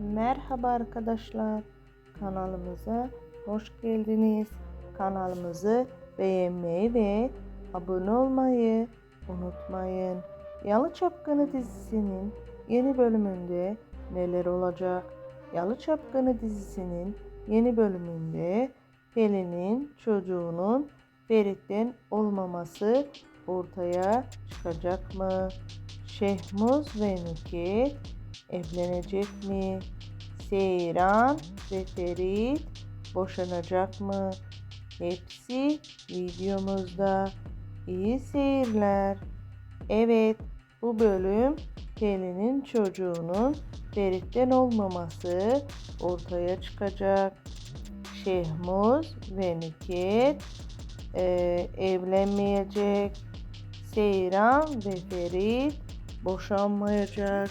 Merhaba arkadaşlar. Kanalımıza hoş geldiniz. Kanalımızı beğenmeyi ve abone olmayı unutmayın. Yalı Çapkını dizisinin yeni bölümünde neler olacak? Yalı Çapkını dizisinin yeni bölümünde Pelin'in çocuğunun Ferit'ten olmaması ortaya çıkacak mı? Şehmuz ve Nükhet evlenecek mi? Seyran ve Ferit boşanacak mı? Hepsi videomuzda. İyi seyirler. Evet, bu bölüm Pelin'in çocuğunun Ferit'ten olmaması ortaya çıkacak. Şehmuz ve Nükhet e, evlenmeyecek. Seyran ve Ferit boşanmayacak.